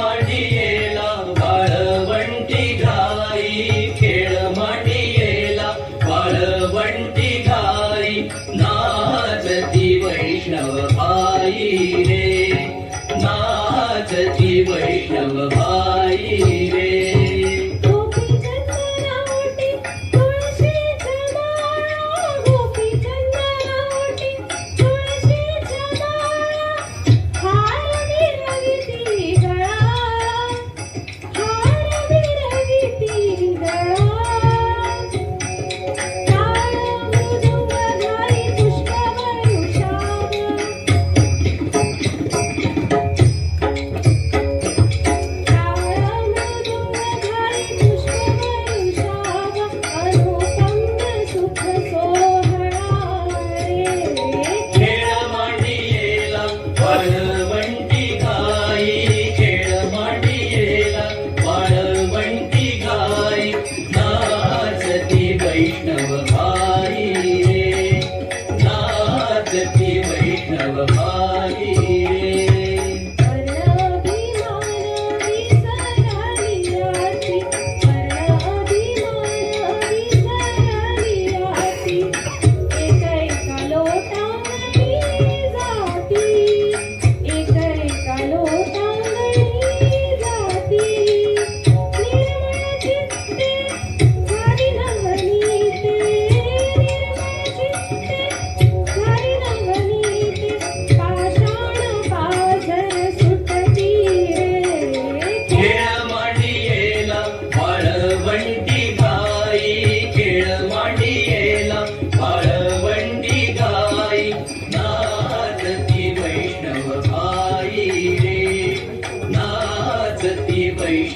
माटियेला वाळवंटी घाई खेळ माटियेला वाळवंटी घाई नाचती वैष्णव भाई रे नाचती वैष्णव भाई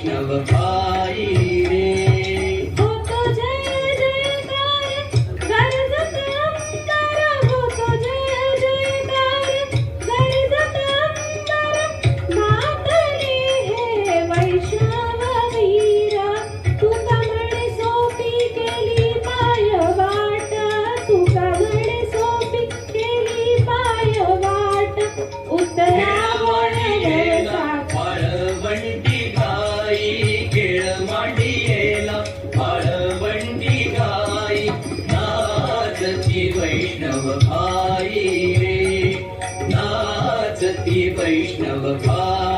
Vaishnava नाचती वैष्णव भाई रे नाचती वैष्णव भाई